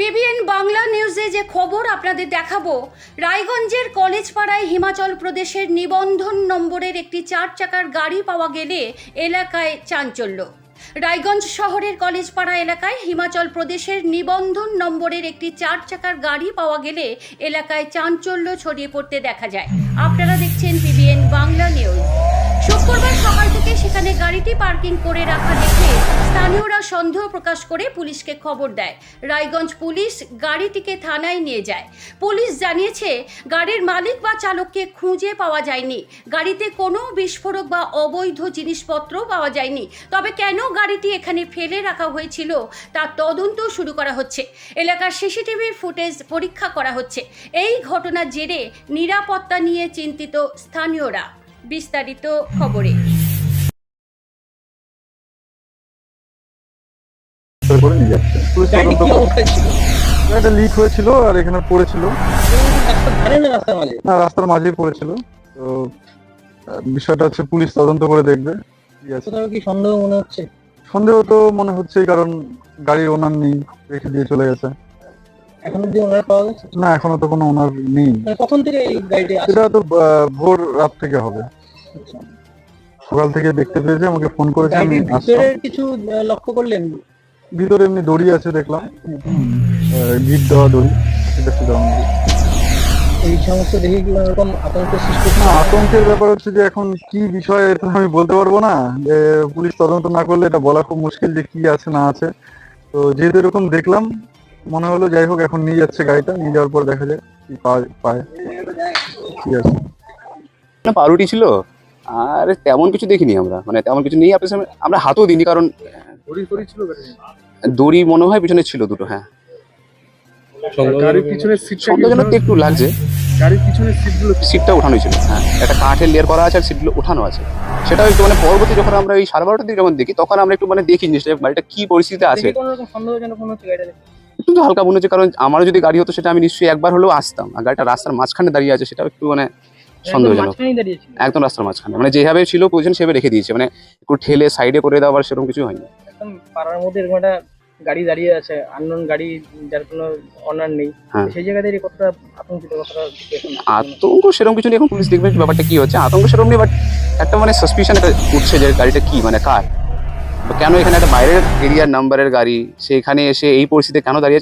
PBN Bangla নিউজে যে খবর আপনাদের দেখাবো, রায়গঞ্জের কলেজ পাড়ায় হিমাচল প্রদেশের নিবন্ধন নম্বরের একটি চার চাকার গাড়ি পাওয়া গেলে এলাকায় চাঞ্চল্য। রায়গঞ্জ শহরের কলেজপাড়া এলাকায় হিমাচল প্রদেশের নিবন্ধন নম্বরের একটি চার চাকার গাড়ি পাওয়া গেলে এলাকায় চাঞ্চল্য ছড়িয়ে পড়তে দেখা যায়। আপনারা দেখছেন পিবিএন বাংলা নিউজ। শুক্রবার সকাল থেকে সেখানে গাড়িটি পার্কিং করে রাখা দেখে স্থানীয়রা সন্দেহ প্রকাশ করে পুলিশকে খবর দেয়। রায়গঞ্জ পুলিশ গাড়িটিকে থানায় নিয়ে যায়। পুলিশ জানিয়েছে, গাড়ির মালিক বা চালককে খুঁজে পাওয়া যায়নি। গাড়িতে কোনো বিস্ফোরক বা অবৈধ জিনিসপত্র পাওয়া যায়নি। তবে কেন গাড়িটি এখানে ফেলে রাখা হয়েছিল তার তদন্ত শুরু করা হচ্ছে। এলাকার সিসিটিভির ফুটেজ পরীক্ষা করা হচ্ছে। এই ঘটনার জেরে নিরাপত্তা নিয়ে চিন্তিত স্থানীয়রা। বিস্তারিত খবরে। একটা লিক হয়েছিল আর এখানে পড়েছিল। না রাস্তার মাঝে মাঝেই পড়েছিল। তো বিষয়টা হচ্ছে পুলিশ তদন্ত করে দেখবে। কি সন্দেহ মনে হচ্ছে? সন্দেহ তো মনে হচ্ছে কারণ গাড়ির ওনার নেই রেখে দিয়ে চলে গেছে। এখন অব্দি ওনারা পাওয়া গেছে? না এখনও তো কোনো ওনার নেই। মানে কখন থেকে এই গাড়িটি আসছে? সেটা তো আহ, ভোর রাত থেকে হবে। সকাল থেকে দেখতে পেয়েছে আমাকে ফোন করেছে আমি আসলাম। কিছু আহ, লক্ষ্য করলেন? ভিতরে এমনি দড়ি আছে দেখলাম। গিট দেওয়া দড়ি সেটা। এই সমস্ত দেখে কি কোনো রকম আতঙ্ক সৃষ্টি না আতঙ্কের ব্যাপার হচ্ছে যে এখন কি বিষয় এটা আমি বলতে পারব না। যে পুলিশ তদন্ত না করলে এটা বলা খুব মুশকিল যে কি আছে না আছে। তো যেহেতু এরকম দেখলাম মনে হলো যাই হোক এখন নিয়ে যাচ্ছে গাড়িটা নিয়ে যাওয়ার পর দেখা যায় কি পাওয়া পায়। ঠিক আছে। না পাউরুটি ছিল। আর তেমন কিছু দেখিনি আমরা। মানে তেমন কিছু নেই আপনার সামনে আমরা হাতও দিইনি কারণ দড়ি মনে হয় পিছনে ছিল দুটো হ্যাঁ। গাড়ির পিছনের সিটটা সন্দেহজনক তো একটু লাগছে। গাড়ির পিছনের সিটগুলো সিটটা উঠানো ছিল হ্যাঁ। একটা কাঠের লেয়ার করা আছে আর সিটগুলো উঠানো আছে। একটু মানে পরবর্তী যখন আমরা এই সাড়ে বারোটার দিকে যখন দেখি তখন আমরা একটু মানে দেখি জিনিসটা গাড়িটা কি পরিস্থিতিতে আছে। কোনো রকম সন্দেহজনক হচ্ছে গাড়িটা দেখে? একটু তো হালকা মনে হচ্ছে কারণ আমারও যদি গাড়ি হতো সেটা আমি নিশ্চয়ই একবার হলেও আসতাম। আর গাড়িটা রাস্তার মাঝখানে দাঁড়িয়ে আছে সেটাও একটু মানে সন্দেহজনক। একদম রাস্তার মাঝখানে। মানে যেভাবে ছিল পজিশন সেভাবে রেখে দিয়েছে। মানে একটু ঠেলে সাইডে করে দেওয়ার সেরকম কিছু হয়নি। একদম পাড়ার মধ্যে এরকম একটা গাড়ি দাঁড়িয়ে আছে আননোন গাড়ি যার কোনো অনার নেই। হ্যাঁ। সেই জায়গা থেকে কতটা আতঙ্কিত কতটা আতঙ্ক সেরকম কিছু নেই। এখন পুলিশ দেখবে ব্যাপারটা কি হচ্ছে। আতঙ্ক সেরকম নেই বাট একটা মানে সাসপিশন একটা উঠছে যে গাড়িটা কি মানে কার? কেন এখানে একটা বাইরের এরিয়ার নাম্বারের গাড়ি সেখানে এসে এই পরিস্থিতিতে কেন দাঁড়িয়েছে